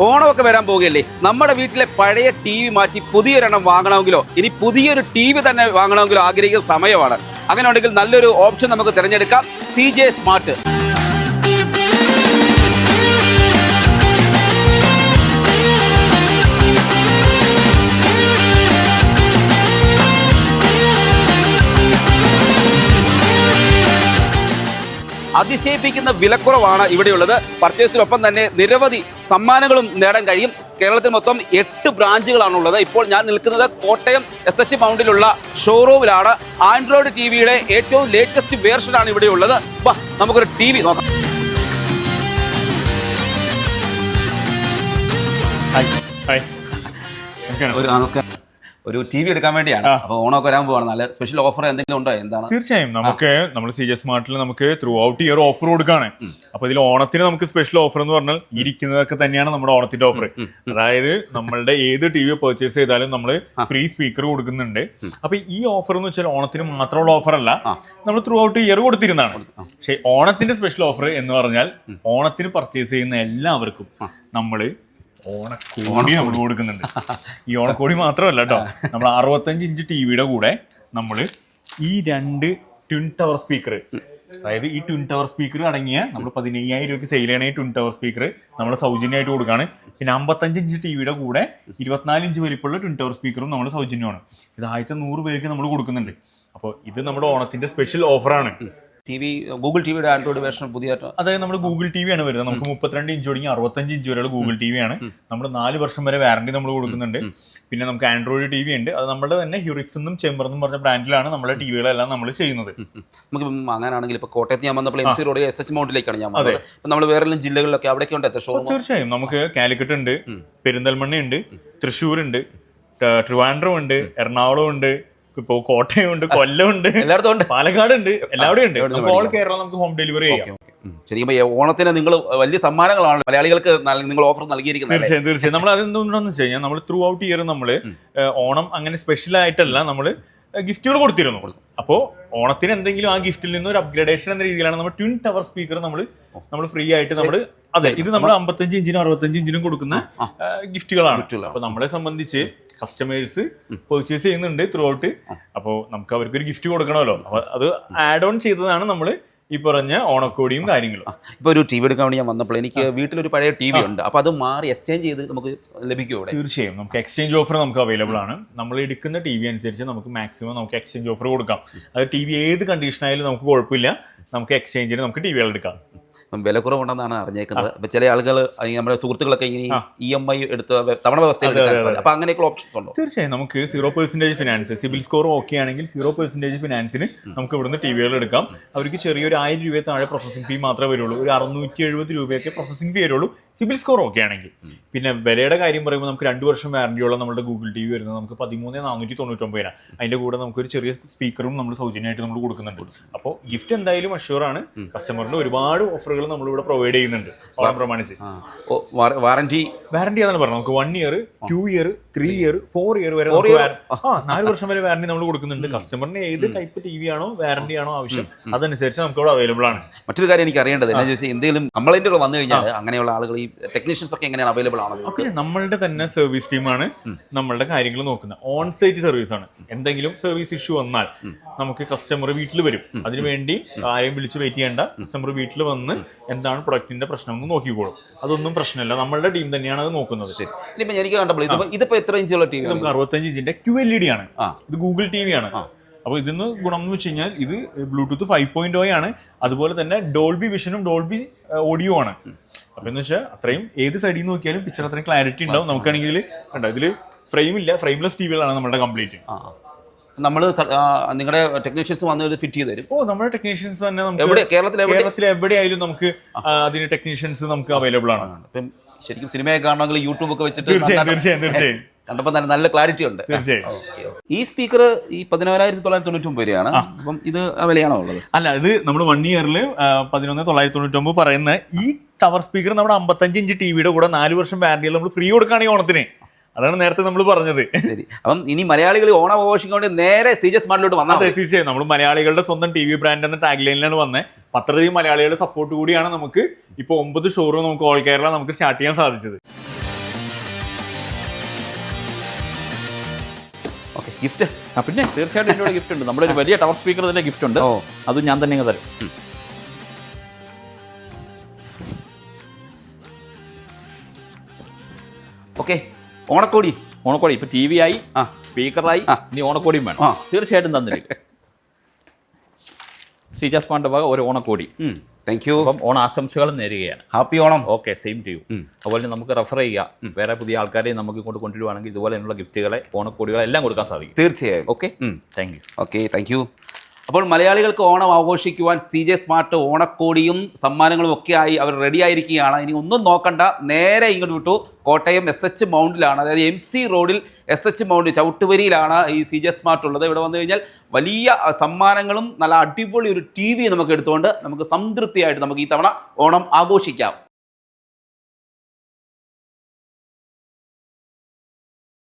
ഓണമൊക്കെ വരാൻ പോവുകയല്ലേ? നമ്മുടെ വീട്ടിലെ പഴയ ടി വി മാറ്റി പുതിയൊരെണ്ണം വാങ്ങണമെങ്കിലോ? ഇനി പുതിയൊരു ടി വി തന്നെ വാങ്ങണമെങ്കിലോ ആഗ്രഹിക്കുന്ന സമയമാണ്. അങ്ങനെ ഉണ്ടെങ്കിൽ നല്ലൊരു ഓപ്ഷൻ നമുക്ക് തിരഞ്ഞെടുക്കാം. C J smart. അതിശയിപ്പിക്കുന്ന വിലക്കുറവാണ് ഇവിടെയുള്ളത്. പർച്ചേസിനൊപ്പം തന്നെ നിരവധി സമ്മാനങ്ങളും നേടാൻ കഴിയും. കേരളത്തിൽ മൊത്തം എട്ട് ബ്രാഞ്ചുകളാണുള്ളത്. ഇപ്പോൾ ഞാൻ നിൽക്കുന്നത് കോട്ടയം എസ് എച്ച് മൗണ്ടിലുള്ള ഷോറൂമിലാണ് ആൻഡ്രോയിഡ് ടി വിയുടെ ഏറ്റവും ലേറ്റസ്റ്റ് വേർഷനാണ് ഇവിടെയുള്ളത്. വാ നമുക്കൊരു ടി വി നോക്കാം. ഒരു നമസ്കാരം. ഒരു ടി വി എടുക്കാൻ വേണ്ടിയാണ്. അപ്പൊ അപ്പോൾ ഓണമൊക്കെ വരാൻ പോവാണ്. നല്ല സ്പെഷ്യൽ ഓഫർ എന്തെങ്കിലും ഉണ്ടോ? എന്താണ്? തീർച്ചയായും. നമുക്ക് നമ്മൾ സി ജെ സ്മാർട്ടിൽ നമുക്ക് ത്രൂ ഔട്ട് ഇയർ ഓഫർ കൊടുക്കാണ് അപ്പൊ ഇതിൽ ഓണത്തിന് നമുക്ക് സ്പെഷ്യൽ ഓഫർ എന്ന് പറഞ്ഞാൽ ഇരിക്കുന്നതൊക്കെ തന്നെയാണ് നമ്മുടെ ഓണത്തിന്റെ ഓഫർ അതായത് നമ്മളുടെ ഏത് ടി വി പർച്ചേസ് ചെയ്താലും നമ്മൾ ഫ്രീ സ്പീക്കർ കൊടുക്കുന്നുണ്ട്. അപ്പൊ ഈ ഓഫർ എന്ന് വെച്ചാൽ ഓണത്തിന് മാത്രമുള്ള ഓഫർ അല്ല. നമ്മൾ ത്രൂ ഔട്ട് ഇയർ കൊടുത്തിരുന്നതാണ്. പക്ഷെ ഓണത്തിന്റെ സ്പെഷ്യൽ ഓഫർ എന്ന് പറഞ്ഞാൽ ഓണത്തിന് പർച്ചേസ് ചെയ്യുന്ന എല്ലാവർക്കും നമ്മൾ ഓണക്കോടി നമ്മൾ കൊടുക്കുന്നുണ്ട്. ഈ ഓണക്കോടി മാത്രമല്ല കേട്ടോ നമ്മൾ അറുപത്തഞ്ച് ഇഞ്ച് ടി വിയുടെ കൂടെ നമ്മൾ ഈ രണ്ട് ട്വിൻ ടവർ സ്പീക്കർ അതായത് ഈ ട്വിൻ ടവർ സ്പീക്കർ അടങ്ങിയ നമ്മൾ പതിനയ്യായിരം രൂപയ്ക്ക് സെയിൽ ചെയ്യണ ഈ ട്വിൻ ടവർ സ്പീക്കർ നമ്മൾ സൗജന്യമായിട്ട് കൊടുക്കുകയാണ് പിന്നെ അമ്പത്തഞ്ച് ഇഞ്ച് ടി വിയുടെ കൂടെ ഇരുപത്തിനാല് ഇഞ്ച് വലിപ്പമുള്ള ട്വിൻ ടവർ സ്പീക്കറും നമ്മൾ സൗജന്യമാണ്. ഇത് ആദ്യത്തെ നൂറ് പേർക്ക് നമ്മൾ കൊടുക്കുന്നുണ്ട്. അപ്പോൾ ഇത് നമ്മുടെ ഓണത്തിന്റെ സ്പെഷ്യൽ ഓഫറാണ് ടി വി ഗൂഗിൾ ടി വിയുടെ ആൻഡ്രോയിഡ് വേർഷൻ പുതിയ അതായത് നമ്മുടെ ഗൂഗിൾ ടി വി ആണ് വരുന്നത്. നമുക്ക് മുപ്പത്തിരണ്ട് ഇഞ്ച് തുടങ്ങി അറുപത്തഞ്ച് ഇഞ്ച് വരെയുള്ള ഗൂഗിൾ ടി വി ആണ്. നമ്മൾ നാല് വർഷം വരെ വാറണ്ടി നമ്മൾ കൊടുക്കുന്നുണ്ട്. പിന്നെ നമുക്ക് ആൻഡ്രോയിഡ് ടി വി ഉണ്ട്. അത് നമ്മുടെ തന്നെ ഹ്യൂറിക്സ് എന്നും ചെമ്പർ എന്നും പറഞ്ഞ ബ്രാൻഡിലാണ് നമ്മുടെ ടിവികളെല്ലാം നമ്മൾ ചെയ്യുന്നത്. നമുക്ക് അങ്ങനെയാണെങ്കിൽ ഇപ്പോൾ കോട്ടയത്ത് ഞാൻ വന്നപ്പോൾ M C road S H മൗണ്ടിലേക്കാണ് ഞാൻ വന്നത്. അപ്പോൾ നമ്മൾ വേറെ ജില്ലകളിലൊക്കെ അവിടെയൊക്കെ ഉണ്ട്? തീർച്ചയായും. നമുക്ക് കാലിക്കറ്റ് ഉണ്ട് പെരിന്തൽമണ്ണ ഉണ്ട് തൃശ്ശൂർ ഉണ്ട് ട്രിവാൻഡ്രം ഉണ്ട് എറണാകുളം ഉണ്ട് ഇപ്പോ കോട്ടയമുണ്ട് കൊല്ലമുണ്ട് എല്ലായിടത്തും ഉണ്ട്. പാലക്കാട് ഉണ്ട് എല്ലാവിടെയും ഉണ്ട്. നമുക്ക് ഓൾ കേരള നമുക്ക് ഹോം ഡെലിവറി ചെയ്യാം. ശരിക്കും ഓണത്തിന് നിങ്ങൾ വലിയ സമ്മാനങ്ങളാണ് മലയാളികൾക്ക് നിങ്ങൾ ഓഫർ നൽകിയിരിക്കുന്നത്? തീർച്ചയായും തീർച്ചയായും. നമ്മൾ അതെന്തുകൊണ്ടാന്ന് വെച്ച് കഴിഞ്ഞാൽ നമ്മൾ ത്രൂ ഔട്ട് ഇയർ നമ്മൾ ഓണം അങ്ങനെ സ്പെഷ്യൽ ആയിട്ടല്ല നമ്മൾ ഗിഫ്റ്റുകൾ കൊടുത്തിരുന്നു. അപ്പോൾ ഓണത്തിന് എന്തെങ്കിലും ആ ഗിഫ്റ്റിൽ നിന്ന് ഒരു അപ്ഗ്രേഡേഷൻ എന്ന രീതിയിലാണ് നമ്മൾ ട്വിൻ ടവർ സ്പീക്കർ നമ്മൾ നമ്മൾ ഫ്രീ ആയിട്ട് നമ്മൾ അതെ ഇത് നമ്മൾ അമ്പത്തഞ്ച് ഇഞ്ചിനും അറുപത്തഞ്ച് ഇഞ്ചിനും കൊടുക്കുന്ന ഗിഫ്റ്റുകളാണ്. അപ്പൊ നമ്മളെ സംബന്ധിച്ച് കസ്റ്റമേഴ്സ് പെർച്ചേസ് ചെയ്യുന്നുണ്ട് ത്രൂ ഔട്ട് അപ്പോൾ നമുക്ക് അവർക്ക് ഒരു ഗിഫ്റ്റ് കൊടുക്കണമല്ലോ. അപ്പൊ അത് ആഡ് ഓൺ ചെയ്തതാണ് നമ്മൾ ഈ പറഞ്ഞ ഓണക്കോടിയും കാര്യങ്ങളും. ഇപ്പൊ ഒരു ടി വി എടുക്കാൻ വേണ്ടി ഞാൻ വന്നപ്പോൾ എനിക്ക് വീട്ടിലൊരു പഴയ ടി വി ഉണ്ട്. അപ്പൊ അത് മാറി എക്സ്ചേഞ്ച് ചെയ്ത് നമുക്ക് ലഭിക്കും ഇവിടെ? തീർച്ചയായും. നമുക്ക് എക്സ്ചേഞ്ച് ഓഫർ നമുക്ക് അവൈലബിൾ ആണ്. നമ്മൾ എടുക്കുന്ന ടി വി അനുസരിച്ച് നമുക്ക് മാക്സിമം നമുക്ക് എക്സ്ചേഞ്ച് ഓഫർ കൊടുക്കാം. അത് ടി വി ഏത് കണ്ടീഷൻ ആയാലും നമുക്ക് കുഴപ്പമില്ല. നമുക്ക് എക്സ്ചേഞ്ചിന് നമുക്ക് ടി വികൾ എടുക്കാം. വില കുറവുണ്ടെന്നാണ് അറിഞ്ഞേക്കുന്നത്. അപ്പോൾ ചില ആളുകൾ നമ്മുടെ സുഹൃത്തുക്കളൊക്കെ ഇങ്ങനെ ഇ എം ഐ എടുത്ത് തവണ വ്യവസ്ഥയിൽ അപ്പോൾ അങ്ങനെയൊക്കെ ഓപ്ഷൻസ് ഉണ്ടോ? തീർച്ചയായും നമുക്ക് zero percentage finance CIBIL score okay ആണെങ്കിൽ സീറോ പെർസെന്റേജ് ഫിനാൻസിന് നമുക്ക് ഇവിടുന്ന് ടി വികൾ എടുക്കാം. അവർക്ക് ചെറിയൊരു ആയിരം രൂപ താഴെ പ്രോസസ്സിംഗ് ഫീ മാത്രമേ വരുള്ളൂ. ഒരു അറുന്നൂറ്റി എഴുപത് രൂപയൊക്കെ പ്രോസസ്സിംഗ് ഫീ വരുള്ളൂ സിബിൽ സ്കോർ ഓക്കെ ആണെങ്കിൽ. പിന്നെ വിലയുടെ കാര്യം പറയുമ്പോൾ നമുക്ക് രണ്ട് വർഷം വാറണ്ടിയുള്ള നമ്മുടെ ഗൂഗിൾ ടി വി വരുന്നത് നമുക്ക് പതിമൂന്ന് നാനൂറ്റി തൊണ്ണൂറ്റൊമ്പതിനാണ് അതിന്റെ കൂടെ നമുക്കൊരു ചെറിയ സ്പീക്കറും നമ്മൾ സൗജന്യമായിട്ട് നമ്മൾ കൊടുക്കുന്നുണ്ട്. അപ്പോൾ ഗിഫ്റ്റ് എന്തായാലും അഷ്യൂർ ആണ്. കസ്റ്റമറിന് ഒരുപാട് ഓഫറുകൾ നമ്മളിവിടെ പ്രൊവൈഡ് ചെയ്യുന്നുണ്ട്. ഓണം പ്രമാണിച്ച്. വാറന്റി വാറന്റി വാറണ്ടി അതാണ് പറഞ്ഞത് നമുക്ക് one year two year three year four year വരെ ആ. നാല് വർഷം വരെ വാറന്റി നമ്മൾ കൊടുക്കുന്നുണ്ട്. കസ്റ്റമറിന് ഏത് ടൈപ്പ് ടി വി ആണോ വാറന്റി ആണോ ആവശ്യം അതനുസരിച്ച് നമുക്ക് ഇവിടെ അവൈലബിൾ ആണ്. മറ്റൊരു കാര്യം എനിക്ക് അറിയേണ്ടത് എന്താ ചോദിച്ചാൽ എന്തെങ്കിലും കംപ്ലൈന്റുകൾ വന്നു കഴിഞ്ഞാൽ അങ്ങനെയുള്ള ആളുകൾ ഈ ടെക്നീഷ്യൻസ് ഒക്കെ എങ്ങനെയാണ് അവൈലബിൾ ആണോ ഓക്കെ നമ്മളുടെ തന്നെ സർവീസ് ടീമാണ് നമ്മളുടെ കാര്യങ്ങൾ നോക്കുന്നത്. ഓൺ സൈറ്റ് സർവീസ് ആണ് എന്തെങ്കിലും സർവീസ് ഇഷ്യൂ വന്നാൽ നമുക്ക് കസ്റ്റമർ വീട്ടിൽ വരും. അതിനുവേണ്ടി ആരെയും വിളിച്ച് വെയിറ്റ് ചെയ്യേണ്ട. കസ്റ്റമർ വീട്ടിൽ വന്ന് എന്താണ് പ്രൊഡക്റ്റിന്റെ പ്രശ്നം എന്ന് നോക്കിക്കോളും. അതൊന്നും പ്രശ്നമില്ല. നമ്മളുടെ ടീം തന്നെയാണ് അത് നോക്കുന്നത്. ഇനിയിപ്പോ എനിക്ക് കണ്ടപ്പോൾ ഇതിപ്പോ ഇതിപ്പോ എത്ര ഇഞ്ചുള്ള ടി വി നമുക്ക് അറുപത്തഞ്ച് ഇഞ്ചിന്റെ ക്യു എൽ ഇ ഡി ആണ്. ഇത് ഗൂഗിൾ ടി വി ആണ്. അപ്പോൾ ഇതിന് ഗുണം എന്ന് വെച്ച് കഴിഞ്ഞാൽ ഇത് ബ്ലൂടൂത്ത് ഫൈവ് പോയിന്റ് ആണ്. അതുപോലെ തന്നെ ഡോൾബി വിഷനും ഡോൾബി ഓഡിയോ ആണ്. അപ്പൊ എന്ന് വെച്ചാൽ അത്രയും ഏത് സൈഡിൽ നിന്ന് നോക്കിയാലും പിക്ചർ അത്രയും ക്ലാരിറ്റി ഉണ്ടാവും. നമുക്കാണെങ്കിൽ കണ്ടോ ഇതിൽ ഫ്രെയിം ഇല്ല. ഫ്രെയിംലെസ് ടി വികളാണ് നമ്മുടെ കംപ്ലീറ്റ് നമ്മൾ നിങ്ങളുടെ ടെക്നീഷ്യൻസ് വന്ന് ഫിറ്റ് ചെയ്ത് തരും. ഓ നമ്മുടെ ടെക്നീഷ്യൻസ് തന്നെ നമുക്ക് കേരളത്തിൽ എവിടെ? കേരളത്തിൽ എവിടെയായാലും നമുക്ക് അതിന് ടെക്നീഷ്യൻസ് നമുക്ക് അവൈലബിൾ ആണ്. ശരിക്കും സിനിമയൊക്കെ കാണണമെങ്കിൽ യൂട്യൂബ് ഒക്കെ വെച്ചിട്ട് തീർച്ചയായും തീർച്ചയായും കണ്ടപ്പോൾ തന്നെ നല്ല ക്ലാരിറ്റി ഉണ്ട്. തീർച്ചയായും. ഈ സ്പീക്കർ ഈ പതിനായിരത്തി തൊള്ളായിരത്തി തൊണ്ണൂറ്റി ഒമ്പത് രൂപയാണ് അപ്പം ഇത് വിലയാണോ ഉള്ളത്? അല്ല ഇത് നമ്മൾ വൺ ഇയറിൽ പതിനൊന്ന് തൊള്ളായിരത്തി തൊണ്ണൂറ്റൊമ്പത് പറയുന്ന ഈ ടവർ സ്പീക്കർ നമ്മുടെ അമ്പത്തഞ്ച് ഇഞ്ച് ടി വിയുടെ കൂടെ നാല് വർഷം വാറണ്ടിയിൽ നമ്മൾ ഫ്രീ കൊടുക്കുകയാണെങ്കിൽ ഓണത്തിന്. അതാണ് നേരത്തെ നമ്മൾ പറഞ്ഞത്. ശരി. അപ്പം ഇനി മലയാളികൾ ഓണം ആഘോഷിക്കൊണ്ട് നേരെ സിജ സ്മാർട്ടിലോട്ട് വന്നാൽ തീർച്ചയായും. നമ്മൾ മലയാളികളുടെ സ്വന്തം ടി വി ബ്രാൻഡ് എന്ന ടാഗ് ലൈനിലാണ് വന്നത് പത്രധികം മലയാളികളുടെ സപ്പോർട്ട് കൂടിയാണ് നമുക്ക് ഇപ്പൊ ഒമ്പത് ഷോറൂം നമുക്ക് ഓൾ കേരള നമുക്ക് സ്റ്റാർട്ട് ചെയ്യാൻ സാധിച്ചത്. ഓക്കെ ഗിഫ്റ്റ് ആ പിന്നെ തീർച്ചയായിട്ടും എന്നോട് ഗിഫ്റ്റ് ഉണ്ട്. നമ്മുടെ ഒരു വലിയ ടവർ സ്പീക്കർ തന്നെ ഗിഫ്റ്റ് ഉണ്ട്. അത് ഞാൻ തന്നെ തരും. ഓക്കെ ഓണക്കോടി. ഓണക്കോടി. ഇപ്പൊ ടി വി ആയി ആ. സ്പീക്കറായി. ഇനി ഓണക്കോടിയും വേണം. തീർച്ചയായിട്ടും തന്നിരിക്കും സീജാസ് പാണ്ഡ വക ഒരു ഓണക്കോടി. താങ്ക് യു അപ്പം ഓണ ആശംസകൾ നേരുകയാണ്. Happy Onam. Okay same to you അതുപോലെ തന്നെ നമുക്ക് റെഫർ ചെയ്യുക. വേറെ പുതിയ ആൾക്കാരെ നമുക്ക് ഇങ്ങോട്ട് കൊണ്ടുവരുവാണെങ്കിൽ ഇതുപോലെ ഉള്ള ഗിഫ്റ്റുകളെ ഓണക്കോടികളെ എല്ലാം കൊടുക്കാൻ സാധിക്കും. തീർച്ചയായും. Okay. Thank you okay thank you അപ്പോൾ മലയാളികൾക്ക് ഓണം ആഘോഷിക്കുവാൻ സി ജെ സ്മാർട്ട് ഓണക്കോടിയും സമ്മാനങ്ങളും ഒക്കെ ആയി അവർ റെഡി ആയിരിക്കുകയാണ്. ഇനി ഒന്നും നോക്കണ്ട. നേരെ ഇങ്ങോട്ട് വിട്ടു. കോട്ടയം എസ് എച്ച് മൗണ്ടിലാണ് അതായത് എം സി റോഡിൽ എസ് എച്ച് മൗണ്ട് ചവിട്ടുവരിയിലാണ് ഈ സി ജെ സ്മാർട്ട് ഉള്ളത്. ഇവിടെ വന്നു കഴിഞ്ഞാൽ വലിയ സമ്മാനങ്ങളും നല്ല അടിപൊളി ഒരു ടി വി നമുക്ക് എടുത്തുകൊണ്ട് നമുക്ക് സംതൃപ്തിയായിട്ട് നമുക്ക് ഈ തവണ ഓണം ആഘോഷിക്കാം.